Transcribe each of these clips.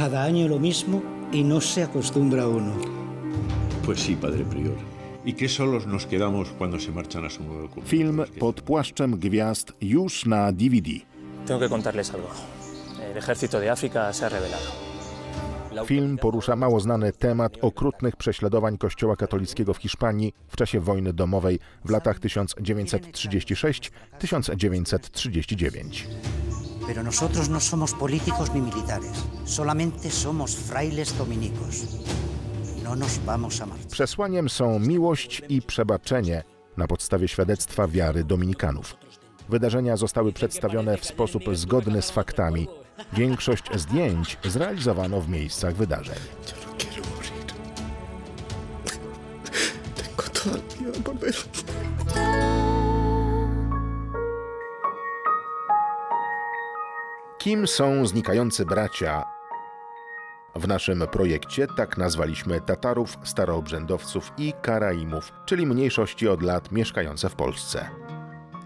año lo mismo y no se acostumbra uno. Pues sí, padre prior. ¿Y qué solos nos quedamos cuando se marchan a su nuevo cumpleaños? Film pod płaszczem gwiazd już na DVD. Tengo que contarles algo. El ejército de África se ha rebelado. La Film porusza mało znany temat okrutnych prześladowań Kościoła katolickiego w Hiszpanii w czasie wojny domowej w latach 1936-1939. Pero nosotros no somos políticos ni militares, solamente somos frailes dominicos. No nos vamos a marchar. Przesłaniem są miłość i przebaczenie na podstawie świadectwa wiary dominikanów. Wydarzenia zostały przedstawione w sposób zgodny z faktami. Większość zdjęć zrealizowano w miejscach wydarzeń. Yo no quiero morir. Tengo toda la Kim są znikający bracia? W naszym projekcie tak nazwaliśmy Tatarów, Staroobrzędowców i Karaimów, czyli mniejszości od lat mieszkające w Polsce.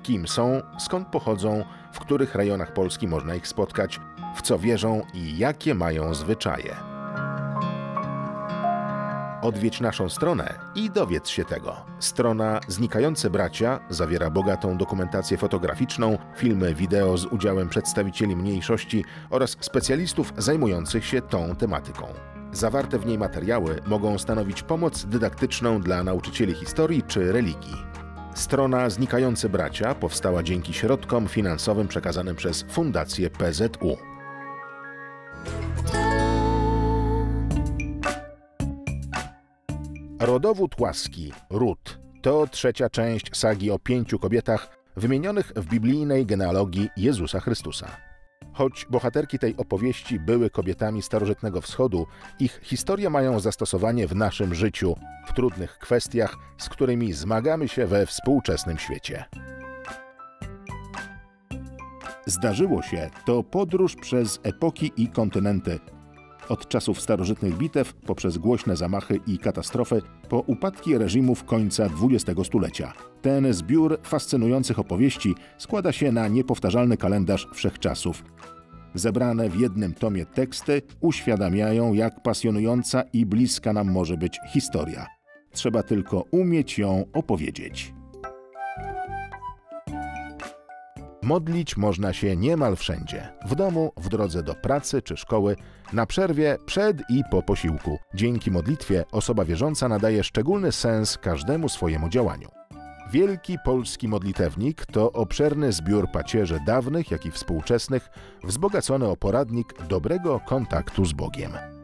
Kim są, skąd pochodzą, w których rejonach Polski można ich spotkać, w co wierzą i jakie mają zwyczaje. Odwiedź naszą stronę i dowiedz się tego. Strona Znikające Bracia zawiera bogatą dokumentację fotograficzną, filmy wideo z udziałem przedstawicieli mniejszości oraz specjalistów zajmujących się tą tematyką. Zawarte w niej materiały mogą stanowić pomoc dydaktyczną dla nauczycieli historii czy religii. Strona Znikające Bracia powstała dzięki środkom finansowym przekazanym przez Fundację PZU. Rodowód łaski, Ród, to trzecia część sagi o pięciu kobietach wymienionych w biblijnej genealogii Jezusa Chrystusa. Choć bohaterki tej opowieści były kobietami starożytnego wschodu, ich historie mają zastosowanie w naszym życiu, w trudnych kwestiach, z którymi zmagamy się we współczesnym świecie. Zdarzyło się to podróż przez epoki i kontynenty. Od czasów starożytnych bitew, poprzez głośne zamachy i katastrofy, po upadki reżimów końca XX stulecia. Ten zbiór fascynujących opowieści składa się na niepowtarzalny kalendarz wszechczasów. Zebrane w jednym tomie teksty uświadamiają, jak pasjonująca i bliska nam może być historia. Trzeba tylko umieć ją opowiedzieć. Modlić można się niemal wszędzie. W domu, w drodze do pracy czy szkoły, na przerwie, przed i po posiłku. Dzięki modlitwie osoba wierząca nadaje szczególny sens każdemu swojemu działaniu. Wielki polski modlitewnik to obszerny zbiór pacierzy dawnych, jak i współczesnych, wzbogacony o poradnik dobrego kontaktu z Bogiem.